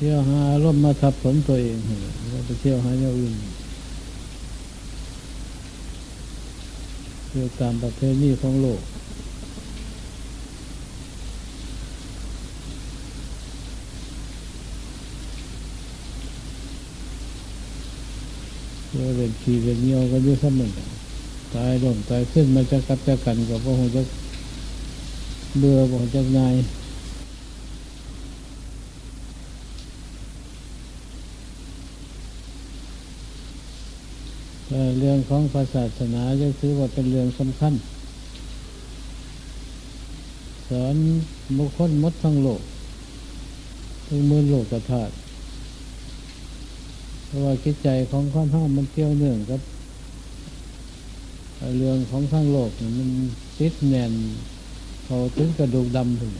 เที่ยวหาอารมณ์มาทับถมตัวเองเราไปเที่ยวหาอย่าอื่นเที่ยวตามประเพณีของโลกเที่ยวเล่นขี่เล่นเงี้ยวกันอยู่เสมอตายลงตายขึ้นมาจะกัดจะกันกับพวกหัวจะเบื่อพวกจะนาย เรื่องของศาสนาจะถือว่าเป็นเรื่องสำคัญ สอนบุคคลมดทั้งโลกถึงมือโลกกระถาเพราะว่าคิดใจของข้อนห้องมันเกี่ยวเนื่องกับเรื่องของทั้งโลกมันติดแน่นเขาถึงกระดูกดำถึง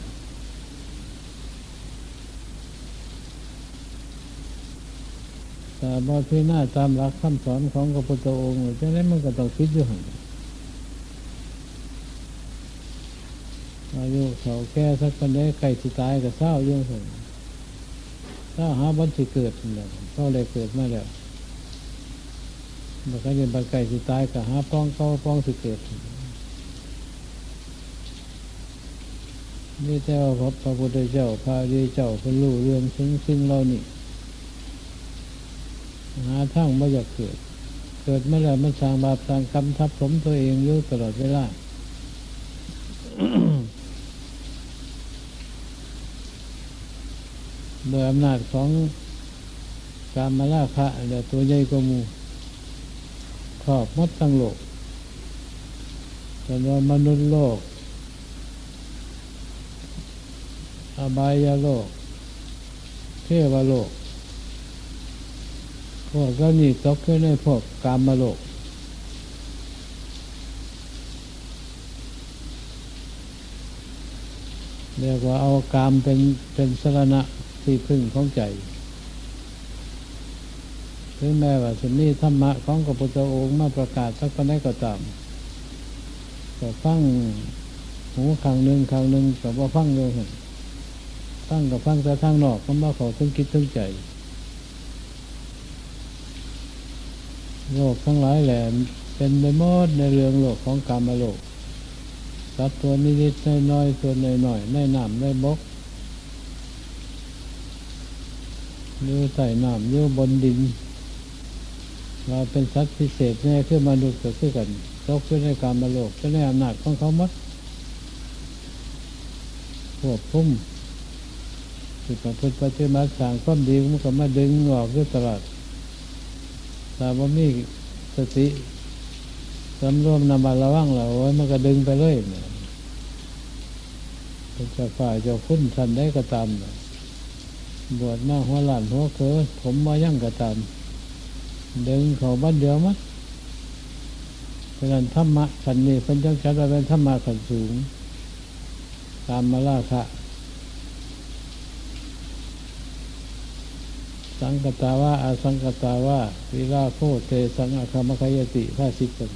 แต่บอพี่หน้าตามหลักคำสอนของพระพุทธองค์ฉะนั้นมันก็ต้องคิดอยู่หันอายุเขาแก่สักคนได้ไก่สิตายกับเศร้าเรื่องหันเศร้าหาบันสิเกิดนั่นแหละเขาเลยเกิดมาแล้วมันก็เรียนบันไก่สิตายกับหาป้องเขาป้องสิเกิดนี่แต่ว่าพระพุทธเจ้าพระดีเจ้าเป็นรู้เรื่องซึ่งซึ่งเรานี่ หาทางไม่อยากเกิด เกิดเมื่อไมันสร้างบาปสร้างกรรมทับถมตัวเองอยู่ตลอดเวลาโดยอำนาจของการมาล่าคะเดี๋ยวตัวใหญ่กว่าหมูครอบมดทั้งโลกจนว่ามนุษย์โลก อบายโลก เทวโลก พวกก็นี่ตกขึ้นในพวกกามมาโลกเรียกว่าเอากามเป็นเป็นสรณะที่พึ่งของใจถึงแม้ว่าจะมีธรรมะของพระพุทธองค์มาประกาศสักปานใดก็ตามก็ฟังหูข้างหนึ่งข้างหนึ่งกับว่าฟังเลยฟังกับฟังแต่ทางนอกก็มาเขาถึงคิดถึงใจ โลกทั้งหลายแหละเป็นไปหมดในเรื่องโลกของกรรมโลกสัตว์ตัวนิดๆน้อยๆตัวน้อยๆในน้ำในบกอยู่ใต้น้ำอยู่บนดิน เราเป็นสัตว์พิเศษแน่ขึ้นมาดูเกิดขึ้นกันตกขึ้นในกรรมโลกจะในอำนาจของเขาหมดควบคุมที่ประพฤติปฏิบัติสั่งความดีมันก็มาดึงออกด้วยตลอด ถ้าว่ามีสติสำรวมนำบาระวังเราไว้มันก็ดึงไปเลยเนี่ยจะฝ่ายจะคุ้นทันได้ก็ตามบวชมาหัวหลานหัวเคือผมมายั่งก็ตามดึงเขาบ้านเดียวมั้งเพราะนั้นธรรมะขันนี้เป็นจังชัดว่าเป็นธรรมะขันสูง ตามมาล่าคะ สังกตาว่าอาสังกตาว่าวิราโคเทสังอาคามคยติพระสิกน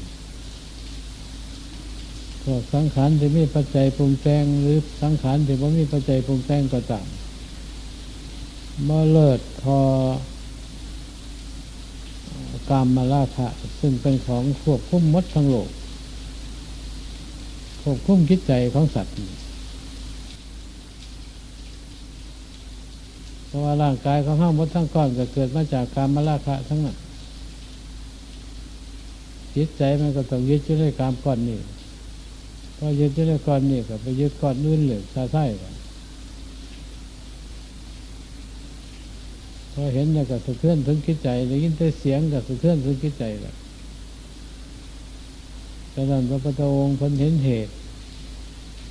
พวกสังขารที่มีปัจจัยปรุงแต่งหรือสังขารที่ไม่มีปัจจัยปรุงแต่งก็ต่ามมาเลิศพอกามมาลาภะซึ่งเป็นของควบคุมมดทั้งโลกควบคุมคิดใจของสัตว์เพ ราะว่าร่างกายของห้ามมดทั้งก้อนก็เกิดมาจากการมาลาคะทั้งนั้นจิตใจมันก็ต้องยึดอยู่ในกามก้อนนี้พอยึดอยู่ในก้อนนี้ก็ไปยึดก้อนอื่นเหลือซาไส้พอเห็นแล้วก็สะเทือนถึงคิดใจได้ยินแต่เสียงก็สะเทือนถึงคิดใจแล้วดังนั้นพระพุทธองค์เพิ่นเห็นเหตุ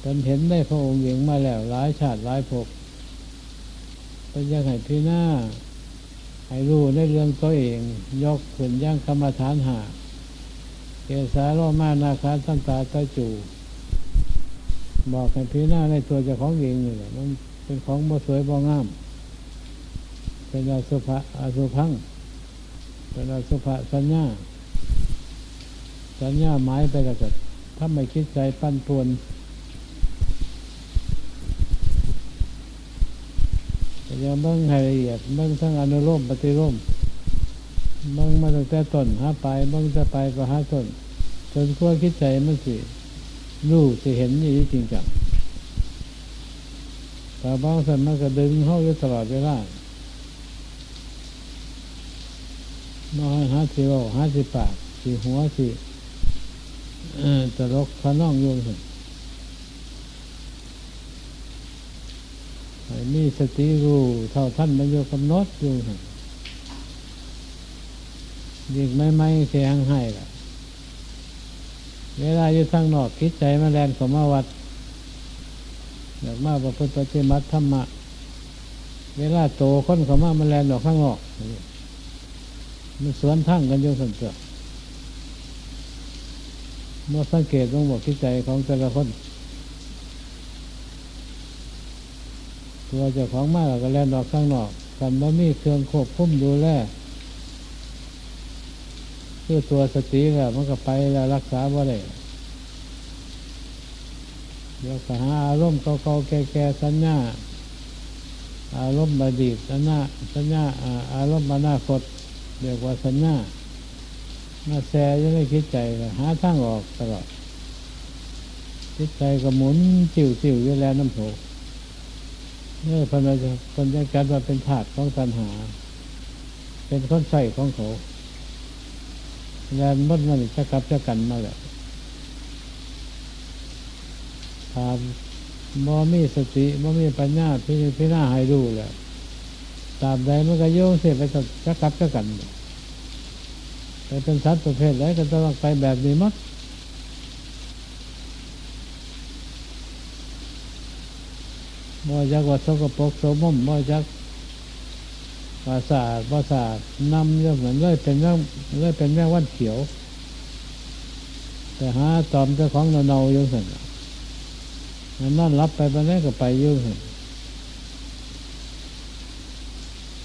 เพิ่นเห็นได้พระองค์เองมาแล้วหลายชาติหลายภพ เป็นยังไงพี่หน้าให้รู้ในเรื่องตัวเอง ยกขึ้นย่างกรรมฐานหาเกสาโรมานาคาตั้งตาตาจู บอกให้พี่หน้าในตัวเจ้าของเองนี่แหละมันเป็นของบ่สวยบ่งาม เป็นอาสุภะอาสุพังเป็นอาสุภะสัญญา สัญญาหมายไปแล้วก็ถ้าไม่คิดใจปั้นปวน อย่าเบิ่งให้ละเอียดเบิ่งทั้งอนุโลมปฏิโลมเบิ่งมาตั้งแต่ต้นหาไปเบิ่งจะไปก็หาต้นจนขั้วคิดใจมันสิรู้สิเห็นอย่างนี้จริงจังแต่บางสันมันก็ดึงเข้าอยู่ตลอดเวลาน้อยหาสิโลหาสิปากสิหัวสี่ตลกขน้องโยงสิ มีสติรู้เท่าท่านมันโยกำหนดอยู่ยิ่งไม่ไม่เสียงให้ล่ะ เวลาอยู่ทางนอกคิดใจมาแลนของมาวัดอยากมาประพฤติปฏิบัติธรรมะ เวลาโตคนเขามามาแลนออกข้างนอกมันสวนทั้งกันอยู่สันเสือเมื่อสังเกตต้องบอกคิดใจของแต่ละคน ตัวเจ้าของมาแล้วก็แล่นออกข้างนอกกันว่ามีเครื่องควบคุมดูแลคือตัวสติแล้วมันก็ไปแล้วรักษาบ่ได้เดี๋ยวก็หาอารมณ์เก่าๆแก่ๆสัญญาอารมณ์อดีสัญญาสัญญาอารมณ์อนาคตเรียกว่าสัญญามาแซ่ยังไม่คิดใจหาทางออกตลอดคิดใจก็หมุนจิ๋วจิ๋วอยู่แล้วน้ำโผ นี่ยพนันจะคนยังจัดว่าเป็นถาดของตัณหา เป็นคนใส่ของเขาแล้วมดมันจะกลับจะกันมาแล้วถามบ่มีสติบ่มีปัญญาพี่พี่หน้าให้ดูแหละตาบใดมันก็โยงเสียไปกับจะกลับจะกันไปเป็นสัตว์ประเภทไหนก็ต้องไปแบบนี้มัด บ่จักว่าสกปรกโสมมบ่จักภาษาภาษานำเรื่องเหมือนเลยเป็นเรื่องเลยเป็นแม่วันเขียว แต่หาตอมเจ้าของเนาๆอยู่สั่นมันนั่นรับไปไปไหนก็ไปอยุ่งเห็น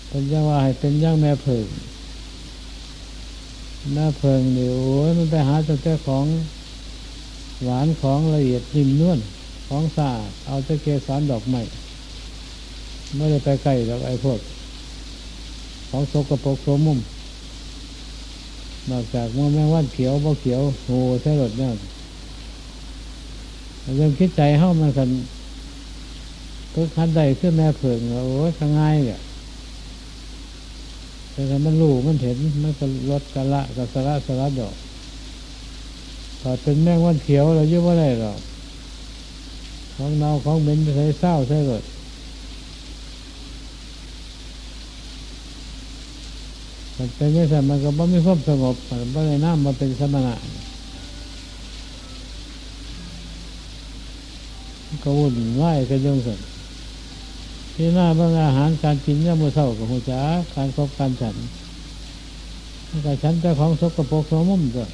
เป็นยังว่าให้เป็นย่างแม่เพิงแม่เพิงเดี๋ยวโอ้ยมันไปหาเจ้าของหวานของละเอียดนิ่มนวล ของสะอาดเอาต่เกสรดอกไม้ไม่ได้ไปใกล้หรอกไอ้พวก ของสกปรกโสมุมนอกจากเมื่อแม่ว่านเขียวบ่เขียวโหใช่รถเนี่ยเรื่องคิดใจเฮ้ามันกันทุกขันใดขึ้นแม่เผิงโอ้ยทาง่ายเนี่ยแต่ถ้ามันรู้มันเห็นมันก็ลดกะละกะสระสระดอกถ้าเป็นแม่งวันเขียวเราเยุ่งว่าไรหรอก ของเน่าของเหม็นใส่เศร้าใส่รถมันเป็นยังไงมันก็บ่มีความสงบมันบ่ได้น้ำมาเป็นสมณะก็วุ่นวายกันยงสันที่หน้าบางอาหารการกินเนี่ยมือเศร้ากับหัวจ้าการคบการฉันการฉันเจ้าของสกปรกสมุมก็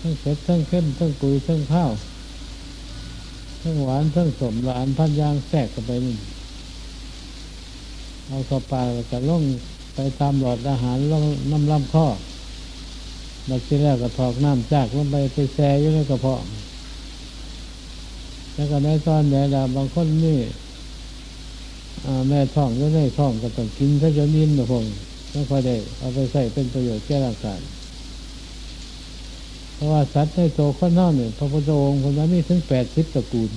ทั้งเผ็ดทั้งเข้มทั้งกุยทั้งข้าว ทั้งหวานทั้งสมหวานพันยางแทรกกันไปนี่เอาเข้าปากแล้วก็ล่องไปตามหลอดอาหารล่องน้ำลำข้อบัดที่แรกก็ถอกน้ำจากลงไปไปแช่อยู่ในกระเพาะแล้วก็ในตอนแม่ดาบางคนนี่แม่ท้องก็ได้ท้องก็ต้องกินถ้าจะนิ่มนะพงไม่ค่อยได้เอาไปใส่เป็นประโยชน์แก่ร่างกาย ราะว่าสัตว์ในโตข้อนอกเนี่ยพระพุทธองค์คนนั้นมีถึงแปดสิบตระกูล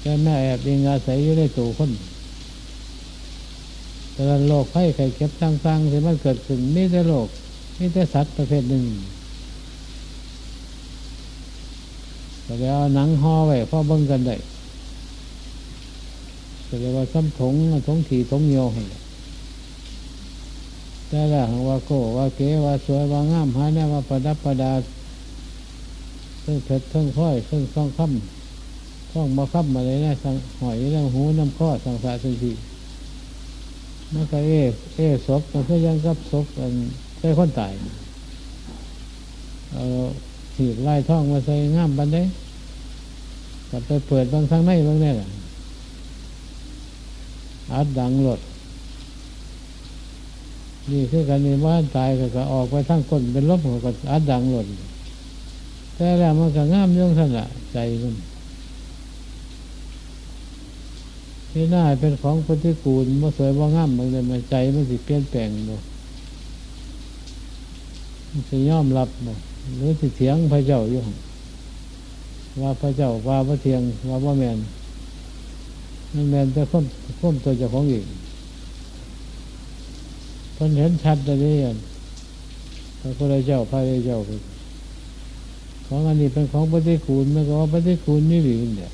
แต่แม่แอบเองอาศัยอยู่ในโตคนแต่โรคไข้ไข้เก็บต่างๆที่มันเกิดขึ้นนี่แต่โรคนี่แต่สัตว์ประเภทหนึ่งก็เลยเอาหนังห่อไว้พอเบิ่งกันได้ก็เลยว่าซ้ำถงถงถีถงเหี่ยให้ แต่ละว่าโกว่าเก๋ว่าสวยว่างามหายแน่ว่าประดับประดาเพิ่งเผ็ดเพิ่งค่อยเพิ่งซ่องค่ำซ่องมาค่ำมาเลยนะสังหอยน้ำหูน้ำข้อสังสารสังสีมันก็เอเอศพมันก็ยังกับศพมันใช้คนตายเอาถีบไล่ท่องมาใส่ง่ามบันได้กลับไปเปิดบางทางในบางแน่ละอัดดังหลด นี่คือการนี้ว่าตายก็ออกไปทั้งคนเป็นลบหัวก็อัดดังหลดแต่แล้วมันก็ง่ามย่งท่านละใจมันที่หน้าเป็นของปฏิกูลว่าสวยว่างามมันเลยมาใจมันสิเปลี่ยนแปลงบ่มันสิยอมรับบ่หรือสิเถียงพระเจ้าอยู่ว่าพระเจ้าว่าพระเทียงว่าว่าแมนมันแมนจะค้นค้นตัวเจ้าของเองเพนเห็นชัดเลยเนี่ยพระพุทธเจ้าพระเจ้าของอันนี้เป็นของปฏิกูลมันก็ว่าปฏิกูลนี่หรือเนี่ย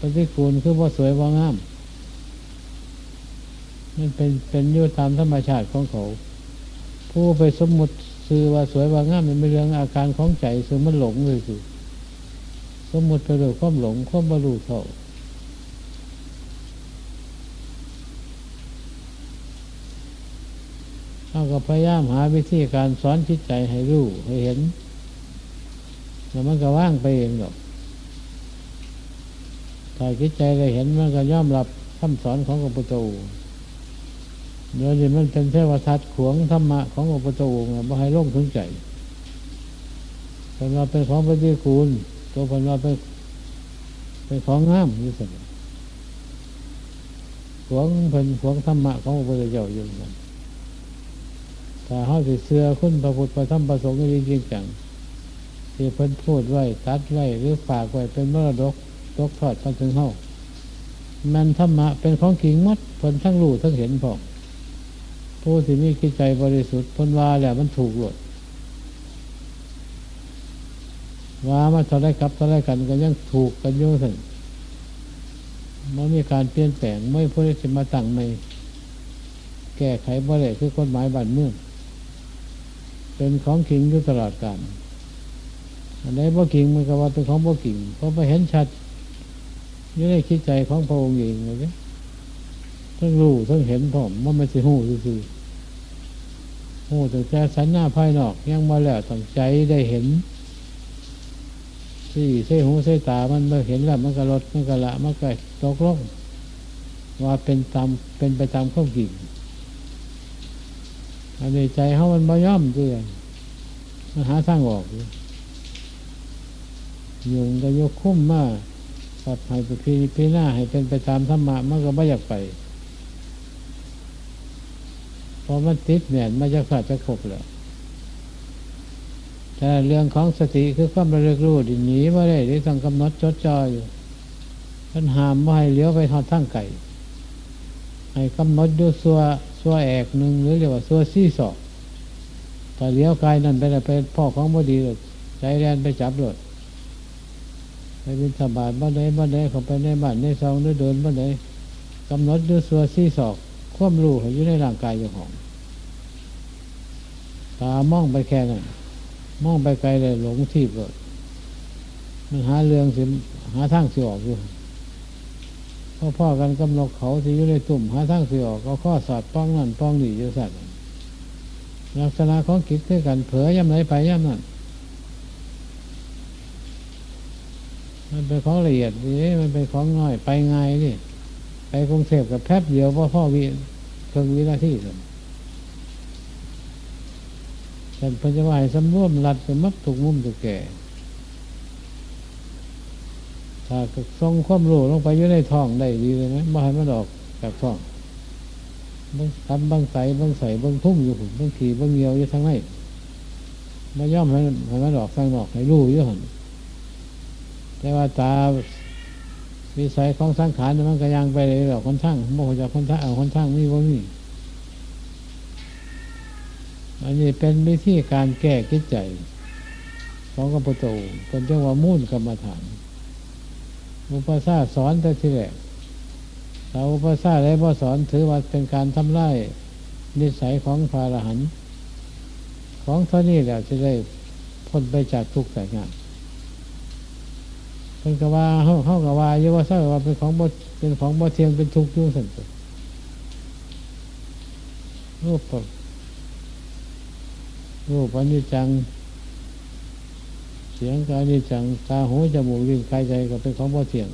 ปฏิกูลคือว่าสวยว่างามมันเป็นเป็นยุตามธรรมชาติของเขา ผู้ไปสมมติซื้อว่าสวยว่างามมันเป็นเรื่องอาการของใจซึ่งมันหลงเลยคือสมมติไปโดยความหลงความบรรลุเท่า เราก็พยายามหาวิธีการสอนจิตใจให้รู้ให้เห็น แล้วมันก็ว่างไปเองหรอกถ้าจิตใจได้เห็นมันก็ย่อมรับคำสอนของพระพุทธองค์เดี๋ยวนี้มันเป็นเทวทัศขวงธรรมะของพระพุทธองค์บ่ให้ลงถึงใจเป็นว่าเป็นของปฏิกูลตัวเป็นว่าเป็นเป็นของงามอยู่สมอขวงเป็นขวงธรรมะของพระพุทธเจ้าอยู่นั่น ถ้าเขาสิเสือคุณพระพุทธพระธรรมพระสงฆ์จริงจังที่เพิ่นพูดไว้ ตัดไว้ หรือฝากไว้เป็นมรดกตกทอดมาถึงเฮามันธรรมะเป็นของขิงมัดเพิ่นทั้งรู้ทั้งเห็นพอผู้ที่มีกิจใจบริสุทธิ์พิ่นว่าแล้วมันถูกหลดว่ามาเท่าไรกับเท่าไรกันก็ยังถูกกันอยู่สิไม่มีการเปลี่ยนแปลงไม่พูดจะมาตั้งไม่แก้ไขบ่ได้คือกฎหมายบ้านเมือง เป็นของขิงอยู่ตลอดกาลอันไหนบ่กิ่งมันก็ว่าเป็นของบ่กิ่งเพราะไปเห็นชัดอยู่ในคิดใจของพระองค์เองเลยทั้งรู้ทั้งเห็นพร้อมมันไม่ใช่หูซื่อหูแต่แค่สัญญาภายนอกยังมาแล้วตั้งใจได้เห็นสี่เส้หูเส้ตามันเมื่อเห็นแล้วมันก็ลดมันก็ละมันก็ตกลงว่าเป็นตามเป็นไปตามข้อกิ่ง อันนี้ใจเขามันบ่ย่อมด้วยมันหาทางออกอยู่ยุงก็ยกคุ้มมาปรับให้ไปพีพีหน้าให้เป็นไปตามธรรมะมันก็ไม่อยากไปพอมันติดแหน่นมาจากศาสตร์จะครบแล้วแต่เรื่องของสติคือความระลึกรู้ดิหนีมาได้ที่ต้องกำหนดจดจ่ออยู่ท่านหามว่าให้เลี้ยวไปทอดทั้งไก่ให้กำหนดดูซัว ซัวแอกหนึ่งหรือเรียกว่าซัวซี่สอกแต่เลี้ยวกายนั่นไปไปพ่อของบดีเลยใจแรนไปจับเลยไปบินสบายบ้านใดบ้านใดเขาไปในบ้านในซองหรือเดินบ้านใดกำหนดด้วยสัวซี่ศอก ควบรู้อยู่ในร่างกายอยู่ของ ตามองไปแค่นั้นมองไปไกลเลยหลงทีบเลยมันหาเรื่องสิหาทางสิออกอยู่ พ่อพ่อกันกำหนดเขาที่อยู่ในตุ่มหาทางสิออกก็ข้อสอดป้องนั่นป้องนี่อยู่สัตว์ลักษณะของกิจคือกันเผยย่ำไหนไปย่ำนั่นมันเป็นของละเอียดนี่มันเป็นของน้อยไปง่ายนี่ไปกรุงเทพกับแป๊บเดียวพ่อพ่อวิเพิ่งวินาทีสิแต่พระเจ้าให้สำรวมรัดเป็นมักถูกมุมถูกแก่ ถ้าทรงความรู้ลงไปอยู่ในท้องได้ดีเลยไหมไม่ให้มันออกจากท้องบางทำบางใสบางใสบางทุ่มอยู่บางขี่บางเงียวอยู่ทางไหนมาย่อมให้ให้มันออกทางนอกให้รู้อยู่หันแต่ว่าตาวิสัยของสังขารมันก็ยังไปเลยหรอกคนช่างโมโหจากคนช่างเอาคนช่างมีว่ามีอันนี้เป็นวิธีการแก้กิจใจของกัปโตเป็นเรียกว่ามุ่นกรรมฐาน อุปสาสอนแต่ทีแรกเราอุปสาได้บ่สอนถือว่าเป็นการทำลายนิสัยของพระอรหันต์ของเท่านี้แหละจะได้พ้นไปจากทุกข์แต่งานเป็นกว่าเฮาเฮากว่าเยาวาซ่ว่าเป็นของบ่เป็นของบ่เทียงเป็นทุกข์ยุ่งสันติรูปรูปอนิจจัง เสียงกายนิจังตาหูจมูกลิ้นกายใจก็เป็นของบ่เทียง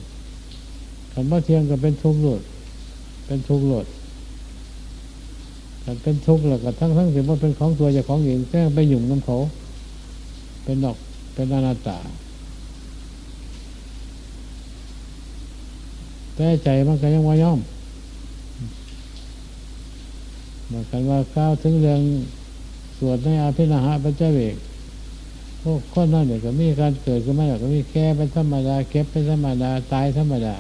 คำบ่เทียงก็เป็นทุกข์โลดเป็นทุกข์โลดแต่เป็นทุกข์แล้วก็ทั้งทั้งสิว่าเป็นของตัวจะของเองแค่ไปหยุ่งน้ำเขา เป็นดอกเป็นอนัตตาแต่ใจมันก็ยังว่าย่อมเหมือนกันว่าก้าวถึงเรื่องสวดในอาภินาหะปัจเจเวก พวกคนนั่นเนี่ยก็มีการเกิดขึ้นมาแล้วก็มีแก่เป็นธรรมดาเก็บเป็นธรรมดาตายธรรมดา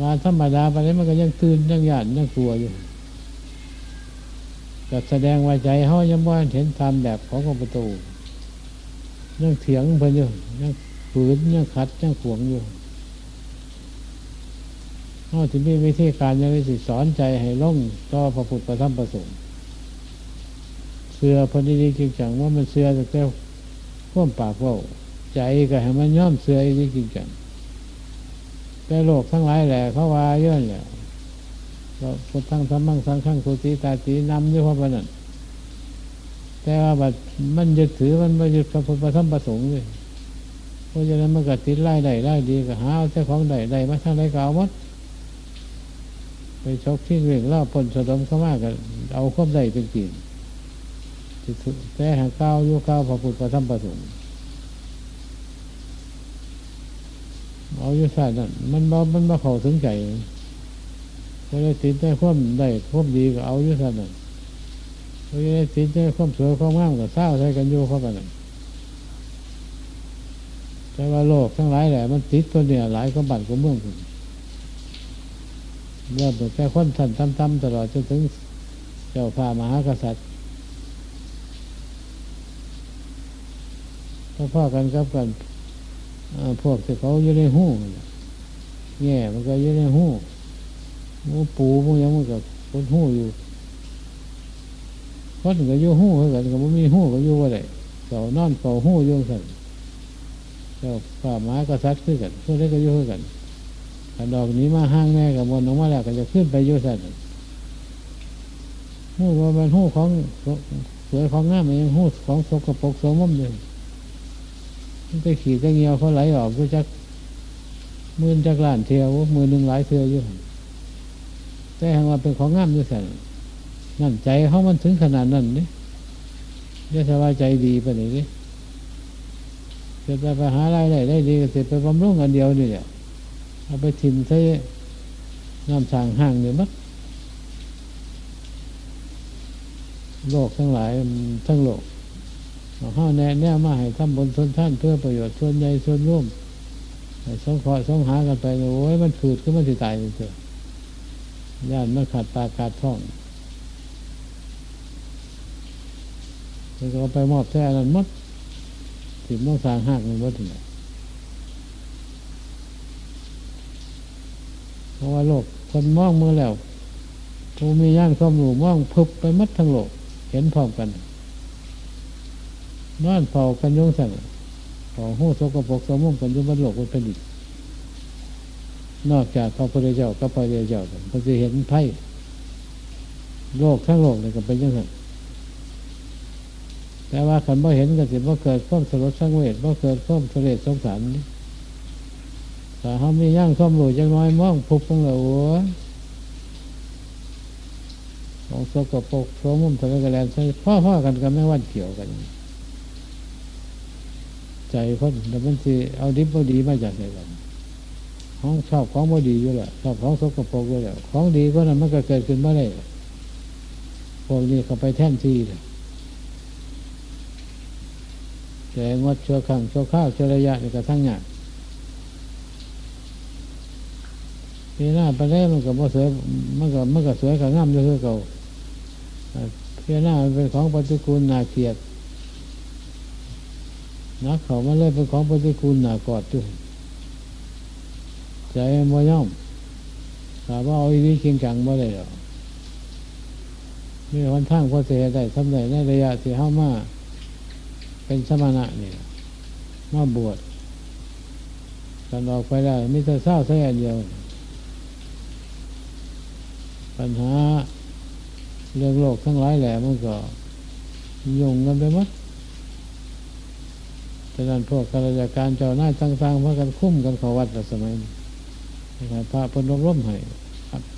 มาธรรมดาไปนี้มันก็ยังตื่นยังหยาดยังกลัวอยู่ก็แสดงว่าใจเขายังว่าเห็นธรรมแบบขององประตูยังเถียงเพิ่นอยู่ยังฝืนยังขัดยังขวงอยู่เขาจะมีวิธีการยังไงสิสอนใจให้ล่องต่อพระพุทธพระธรรมพระสงฆ์เสือพอดีจริงจังว่ามันเสือแต่ แต่วมปากว่าใจก็ให้มันย่อมเสืออีกจริงจังแต่โลกทั้งหลายแหละเขาว่าเยอะแหละเราพุทธังธรรมังสังฆังสุติตาตีนำอยู่เพราะว่านั้นแต่ว่าบัดมันยึดถือมันไม่ยึดพระพุทธพระธรรมพระสงฆ์เลยเพราะฉะนั้นมันก็ติดไล่ได้ไล่ดีก็หาเอาแต่ของใดใดมาทางใดก็เอาหมดไปชกที่เรื่องเล่าปนสะดมเข้ามากันเอาควบใดเป็นจีน แต่หาก้าวยุก้าพระพุทธพระธรรมพระสงฆ์เอาอยู่ใส่นั่นมันบ่มันบ่เข้าถึงใจพอได้ติดได้ควบได้ควบดีก็เอาอยู่ใส่นั่นพอได้ติดได้ควบสวยควบงามก็เศร้าใส่กันอยู่เข้าไปนั่นแต่ว่าโลกทั้งหลายแหละมันติดตัวเนี่ยหลายก็บัตรก็เมืองคุณเริ่มตั้งแต่คนท่านตั้มๆตลอดจนถึงเจ้าฟ้ามหากษัตริย์ พ่อๆกันกับกันพวกที่เขาอยู่ในหูแง่มันก็อยู่ในหูมูปูพวกยังมันก็คนหูอยู่คนก็อยู่หูเหมือนกันก็ไม่มีหูก็อยู่ว่าไรเก่านอนเก่าหูอยู่กันเจ้าป่าไม้ก็ซัดขึ้นกันพวกนี้ก็อยู่กันขันดอกนี้มาห้างแน่กับวนออกมาแล้วก็จะขึ้นไปอยู่สั่นหูว่ามันหูของสวยของงามเองหูของสกปรกโสมมเลย ไปขี่ตะเงียวเขาไหลออกก็จักมือจักล้านเทียวมือหนึ่งหลายเทียวอยู่แต่หากว่าเป็นของงามด้วยสันนั่นใจเขามันถึงขนาดนั้นนี่จะสบายใจดีไปไหนนี่จะไปไปหาอะไรได้ได้ดีก็เสร็จไปบำรุงกันเดียวนี่แหละเอาไปถิ่มใช้น้ำสางห่างเนี่ยมัดโลกทั้งหลายทั้งโลก ห้าแน่แน่มาให้ทำบนทนท่านเพื่อประโยชน์ส่วนใหญ่ส่วนร่วมสงเคราะห์สงหากันไปโอ้ยมันขืดขึ้นมันสิตายเถอะญาติมันขาดตาขาดท้องแล้วก็ไปมอบแท้นั้นมดถิ่มต้องสางหักมันมดถึงเพราะว่าโลกคนมองเมื่อแล้วผู้มีย่างความรู้มองพึบไปมัดทั้งโลก เห็นพร้อมกัน นอนเฝ้ากันยงสั่งเฝ้าหู้สกปรกสมุมกันยุ่บนโลกบนผ่นดินนอกจากพระพุทธเจ้ากับพระเดียเจ้าก็จะเห็นไพ่โลกทั้งโลกเลยก็เป็นยังไงแต่ว่าขันบ่เห็นก็สิบ่เกิดความสลดสังเวชบ่เกิดความเสด็จสงสารนี่เขามีย่างความรู้จังน้อยมองพุบของเราของสกปรกโสมุมทะเลกระแลนใช่พ่อพ่อกันก็ไม่วันเกี่ยวกัน ใจคนแต่มันสิเอาดิบเอาดีมาจากไหนกันของชอบของบ่ดีอยู่แหละชอบของสกปรกอยู่แหล้วของดีก็นั้นมันก็เกิดขึ้นมาได้พวกนี้เขาไปแท่นที่เลยแต่งดชั่วครั้งชั่วข้าวชั่วระยะนี่ก็ทั้งหยาดปีหน้าไปแล้วมันก็บ่สวยมันก็มันก็สวยกับงามอยู่คือเก่าปีหน้าเป็นของปฏิกูลนาเกียรติ นักเขามาเลยเป็นของปฏิกูลหนากอดด้วยใจมันย่อมถามว่าเอาอีนี้เคียงจังบ่ได้หรอกมีวันทั้งพอเสียได้ทำได้ในระยะที่เข้ามา เป็นสมณะนี่มาบวชกันออกไปได้มิแต่เศร้าแค่เดียว ปัญหาเรื่องโลกทั้งหลายแหละมันก็ยุ่งกันไปหมดะนั้นพวกข้าราชการเจ้าหน้าต่างๆพากันคุ้มกันขวัดสมัยนี้พระพนร่มให้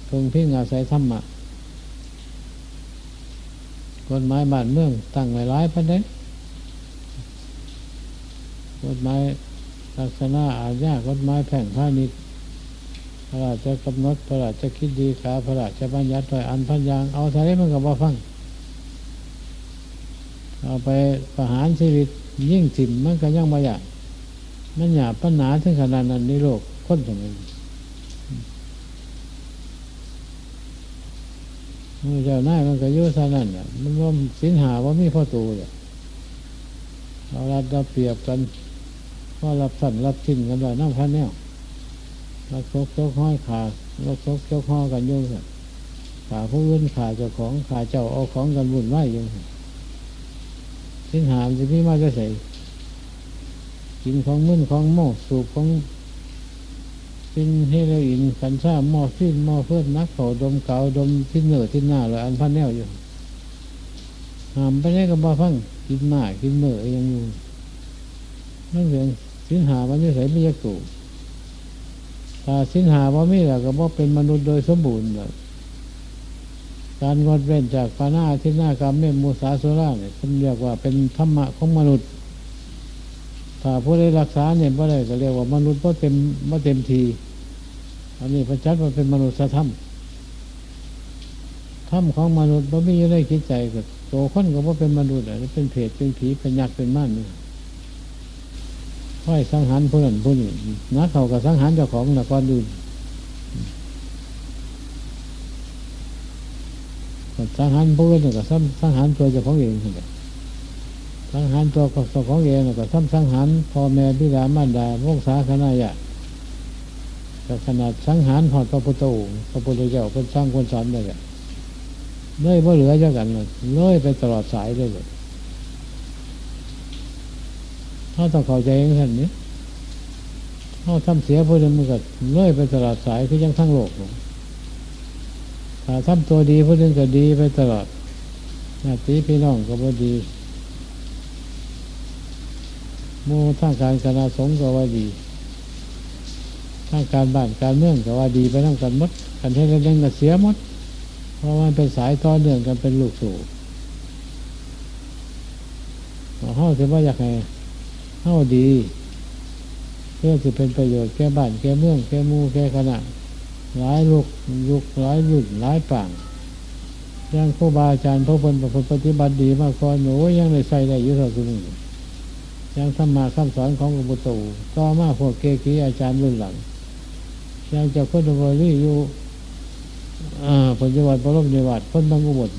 เพิ่งพิงอาศัยธรรมะกฎหมายบ้านเมืองตั้งไว้หลายประเด็นกฎหมายลักษณะอาญากฎหมายแพ่งพาณิชย์ระราชกำหนดพระราชคิดดีขาพระราชบัญญัติถอยอันพันยางเอาทะเลมันก็บ่าฟัง เอาไปประหารชีวิต ยิ่งถิ่มมันก็ยังบ่อยากมันหยาบปัญหาถึงขนาดนั้นในโลกคนสมัยนี้มือเจ้าหน้ามันก็ยุ่ซะนั่นน่ะมันว่าสินหาว่ามีพ่อตูเลยเอารัดรับเปรียบกันว่ารับสั่นรับชิ้นกันว่าน้ำพันแนวรักซกซกห้อยขารักซกซกห้อกันยุ่งขาผู้อื่นขาเจ้าของขาเจ้าเอาของกันวุ่นวายอยุ่ง สิสินหามจะมีมาจะใส่กินของมึนของโมกสูบของกินเฮโรอีนกัญชาหม้อฟินหม้อเพื่อนนักเขาดมเกาดมที่เหนือที่หน้าเลยอันพันแนวอยู่หามไปได้ก็บ่ฟังกินหน้ากินเหนือยังอยู่นั่นเองสินหามันจะใส่ไม่ยากตู่ถ้าสินหาว่าไมีแล้วก็บ่เป็นมนุษย์โดยสมบูรณ์เลย การงดเว้นจากปานาที่หน้ากรรมเมมูสาสุราเนี่ยเขาเรียกว่าเป็นธรรมะของมนุษย์ ถ้าผู้ได้รักษาเนี่ยบ่ได้ก็เรียกว่ามนุษย์บ่เต็มบ่เต็มทีอันนี้พระจัดว่าเป็นมนุษยธรรมธรรมของมนุษย์บ่มีอยู่ในจิตใจก็โตคนก็บ่เป็นมนุษย์อะเป็นเพศเป็นผีเป็นยักษ์เป็นม่านนี่ค่อยสังหารผู้นั้นผู้นี้นักเขาก็สังหารเจ้าของนะก่อนอื่น สังหารผู้อื่นก็ซ้ำสังหารตัวเจ้าของเองนี่แหละสังหารตัวเจ้าของเองก็ซ้ำสังหารพ่อแม่บิดามารดาวงศาคณะญาติก็ขนาดสังหารหอดพระพุทธองค์พระพุทธเจ้าเป็นสร้างคนสอนเลยแหละเลยว่าเหลือเจ้ากันเลยเลยไปตลอดสายเลยเลยเขาต้องเข้าใจเอย่านั้นนี่เขาทำเสียผู้หนึ่งมันก็เลยไปตลอดสายคือยังทั้งโลกหรอกถ้า ทำตัวดีผู้นึงก็ดีไปตลอดญาติพี่น้องก็บ่ดีมู่างการคณะสงฆ์ก็ว่าดีทางการบ้านการเมืองก็ว่าดีไปทั้งกันมดกันให้เรื่องก็เสียหมด เพราะมันเป็นสายต่อเนื่องกันเป็นลูกสู่เฮาถือว่าอยากให้เฮาดี เพื่อจะเป็นประโยชน์แก่บ้านแก่เมืองแก่มู่แก่คณะ หลายลูกยุคหลายรุ่นหลายป่างยังครูบาอาจารย์พระพุทธประพฤติปฏิบัติดีมากก่อนหนูยังได้ใส่ได้อยุ่เท่าทุนียังธรรมะคำสอนของหลวงปู่ตู่ต่อมาพวกเกกีอาจารย์รุ่นหลังยังจะพ้นบริอยู่ปัจจุบันพระรมนิวัตพ้นบางอุบล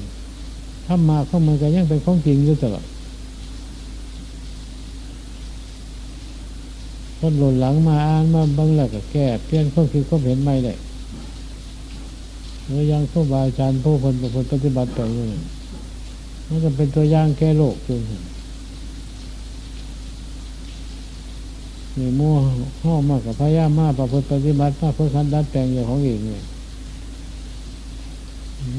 ทำมาเข้ามันก็ยังเป็นของจริงอยู่ตลอดคนหล่นหลังมาอ่านมาบางแล้วก็แก้เปลี่ยนความคิดควาเห็นไม่ได้ เมื่อยังครูบาอาจารย์ผู้คนประพฤติปฏิบัติไปอยู่นี่มันก็เป็นตัวอย่างแก้โลกจริงนี่มั่วห้อมากกับพยามากประพฤติปฏิบัติมากเพื่อคันดัดแปลงอย่างของเองเนี่ย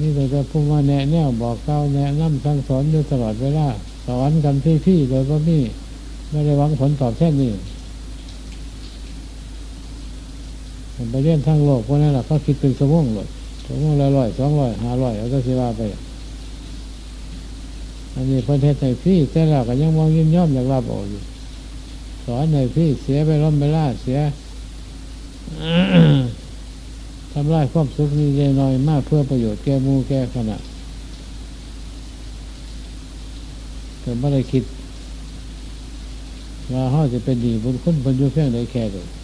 นี่เราจะพูดว่าแนะแนวบอกเก้าแนะนำสั่งสอนอยู่ตลอดเวลาสอนกันพี่ๆโดยว่ามีไม่ได้หวังผลตอบแทนนี่ผมไปเรียนทางโลกพวกนั้นแหละเขาคิดเป็นสมองเลย สมองละร้อยสองร้อยห้าร้อยเอาก็สิว่าไป อันนี้ประเทศไทยพี่แต่เราก็ยังมองยิ้มย่อมอยากรับออกอยู่ สอนในพี่เสียไปร่มไปล่าเสียทำลายความสุขนี้น้อยมากเพื่อประโยชน์แก่มูแก่ขณะแต่ไม่ได้คิด ว่าเขาจะเป็นดีบุญคุณบุญยุเพียงใดแค่เลยเ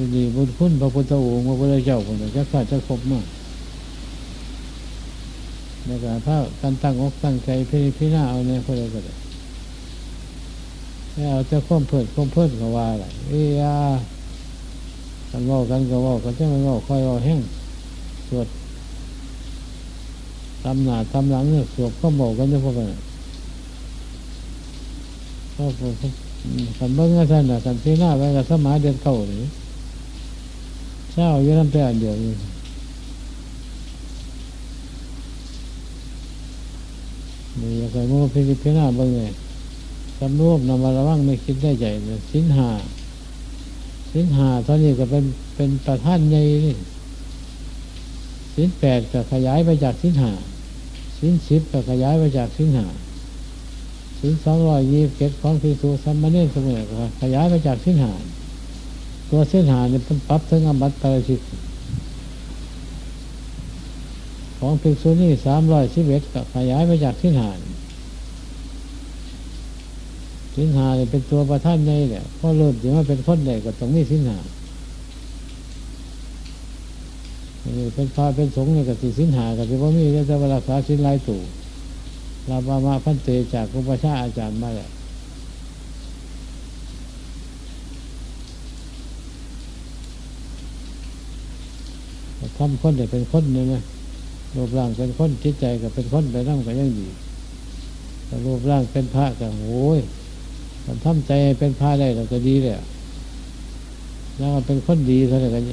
ป็นดีบุญคุณพระพุทธองค์พระพุทธเจ้าคนจะขาดจะครบมากในการถ้าการตั้งอกตั้งใจพี่พี่หน้าเอาเนี่ยคนใดก็ได้ไม่เอาจะข้อมเพิดข้อมเพิดก็ว่าอะไรเอ้ยกันว่ากันก็ว่ากันจะไม่ว่าค่อยว่าแห้งสวดตำหนาตำหลังเนี่ยสวดก็บอกกันจะพวกกันก็กันเบิ้งกันท่านนะกันที่หน้าไปกับสมัยเดือนเก่าหรือ เช้าอยู่น้ำแต่เดียวนี่นี่อยากให้มั่พิจารณาบิ้งเลยสำรวมนำมาระวังไม่คิดได้ใจเลยสินหาสินหาตอนนี้ก็เป็นเป็นประธานใหญ่นี่สินแปดก็ขยายไปจากสินหาสินสิบก็ขยายไปจากสินหาสินสองร้อยยี่สิบเจ็ดของพิสุสัมมาเนสมุทรก็ขยายไปจากสินหา ตัวเส้นหาเนี่ยเป็นปรับถึงอมัตตรชิกของภิกษุนี่สามร้อยสิบเอ็ดก็ขยายมาจากสิ้นหาสิ้นหาเนี่ยเป็นตัวประท่านในเนี่ยพอเริ่มถึงว่าเป็นคนใดก็ต้องมีสิ้นหานเป็นพระเป็นสงฆ์เนี่ยก็สิสินหาก็จะว่ามีแต่เวลาษาสินลายตู่ลาบามาพันเตจากอุปชาอาจารย์มาแล้ว ทำคนเนี่ยเป็นคนเนี่ยนะรูปร่างเป็นคนจิตใจก็เป็นคนไปนั่งก็ยังดีแต่รูปร่างเป็นพระก็โอ้ยมันทำใจให้เป็นพระได้เราก็ดีเลยแล้วเป็นคนดีเท่าไหร่กัน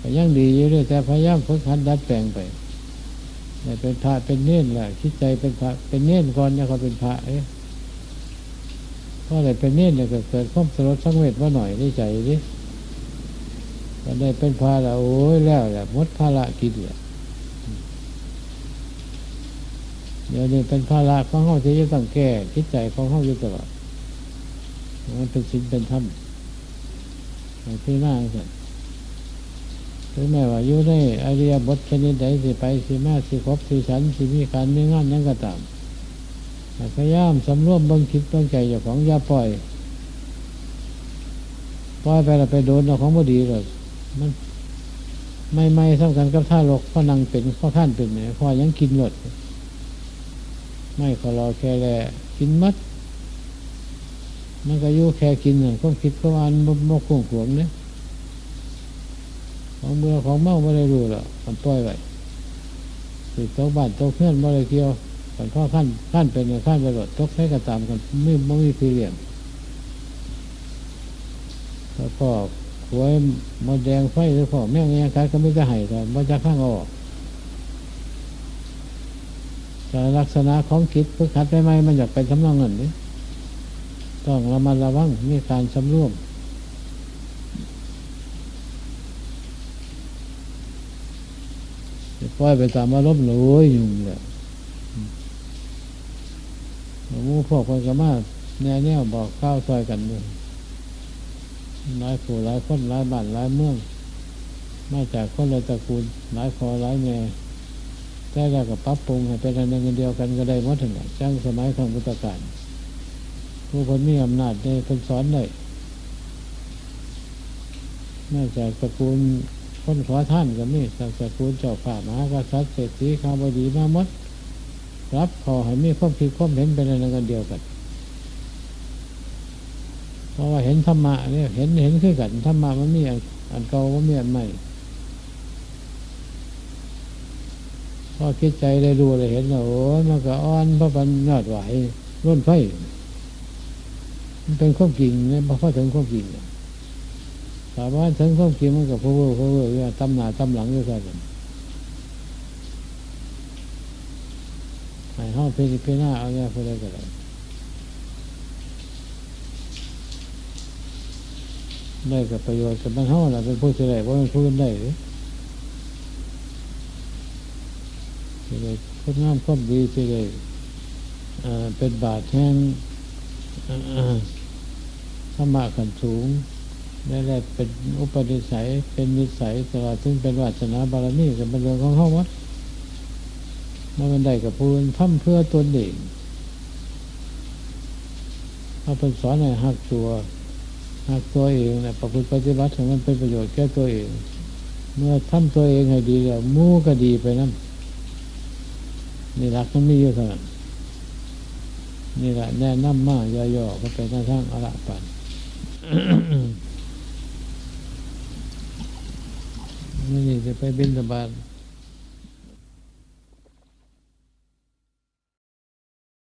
ก็ยังดีอยู่เลยแต่พยายามฝึกหัดดัดแปลงไปแต่เป็นพระเป็นเน้นแหละคิดใจเป็นพระเป็นเน้นก่อนเนี่ยเขาเป็นพระเอ๊ะเพราะอะไรเป็นเน้นเนี่ยเกิดความสลดสังเวชว่าหน่อยในใจดิ ก็ได้เป็นพระแล้วโอ้ยแล้วแหละมดภาระกินแหละเดี๋ยวนี้เป็นภาระของเขาที่จะต้องแก้คิดใจของเขาอยู่ตลอดมันเป็นสิ่งเป็นธรรมที่น่าสันถึงแม้ว่าอยู่ในอริยบทชนิดใดสิไปสิมาสิครบสิฉันสิมีการมีงานยังก็ตามพยายามสำรวมบิ่งคิดบิ่งใจอยู่ของอย่าปล่อย ปล่อยไปแล้วไปโดนเอาของบ่ดีเลย มันไม่ไม่สำคัญกับท่าลกพรานังเป็นพราท่านเป็นเนี่ยพอยังกินหมดไม่ขอรอแค่แลกินมัด มันก็อยู่แค่กินเนี่ยก็คิดก็วันมกขวงขวงเนี่ยของเมื่อของเมาไม่ได้รู้หรอกมันปล่อยไว้ติดโต๊ะบ้านโต๊ะเพื่อนไม่ได้เกี่ยวแต่ข้อขั้นขั้นเป็นเนี่ยขั้นไปหลดตกใช้กระตามกันไม่ไม่มีพีเรียมแล้วก็ หวยมดแดงไฟหรือพ่อแม่งเงี้ยการก็ไม่จะให้แต่มันจะข้างออกแต่ลักษณะของคิดฝึกหัดไปไหมมันอยากไปทำนองนั้นนี่ต้องระมัดระวังมีการสำรวมปล่อยไปตามอารมณ์เลยยุ่งเลยมูพวกคนก็มาแน่แน่บอกข้าวซอยกันเลย หลายผู้หลายคนหลายบ้านหลายเมืองมาจากคนละตระกูลหลายคอหลายแม่แต่เราก็ปรับปรุงให้เป็นอันหนึ่งเดียวกันก็ได้หมดถึงจ้างสมัยของพุทธกาลผู้คนมีอำนาจได้คนสอนได้มาจากตระกูลคนขอท่านก็มีจากตระกูลเจ้าฝ่ามหากษัตริย์เศรษฐีข้าวบดีมาหมดรับขอให้มีความคิดความเห็นเป็นอันหนึ่งเดียวกัน ราะว่าเห็นธรรมะเนี่ยเห็นเห็นคือกันธรรมะมันมีอันเก่ามันมีอันใหม่พอคิดใจได้ดูเลยเห็นโอ้มันก็อ่อนเพราะมันยอดไหวร่นไฟมันเป็นข้อกิ่งเนี่ยพอถึงข้อกิ่งสามารถถึงข้อกิ่งมันกับพวกพวกพวกตำหน้าตำหลังด้วยกันให้ห้องเพลิเพลินหน้าเอาเนี่ยพอได้ก็ได้ ได้กับประโยชน์กับมันห้องแหละเป็นผู้เฉลยว่ามันพูดได้หรือเลยคนงามความดีสิเลยเป็นบาทแห้งธรรมะขันสูงได้ได้เป็นอุปนิสัยเป็นนิสัยตลอดถึงเป็นวาสนาบารมีกับเป็นเรื่องของเขาวัดมาเป็นได้กับพูนทำเพื่อตัวเด็กเขาเป็นสอนให้หักตัว หักตัวเองนะประพฤติปฏิบัติให้มันเป็นประโยชน์แก่ตัวเอง เมื่อทำตัวเองให้ดีแล้วมู่ก็ดีไปนั่นนี่รักมันมีอยู่เท่านั้นนี่แหละแนะนำมากย่อๆก็เป็นทางทางอระปันนี่จะไปบินสบาท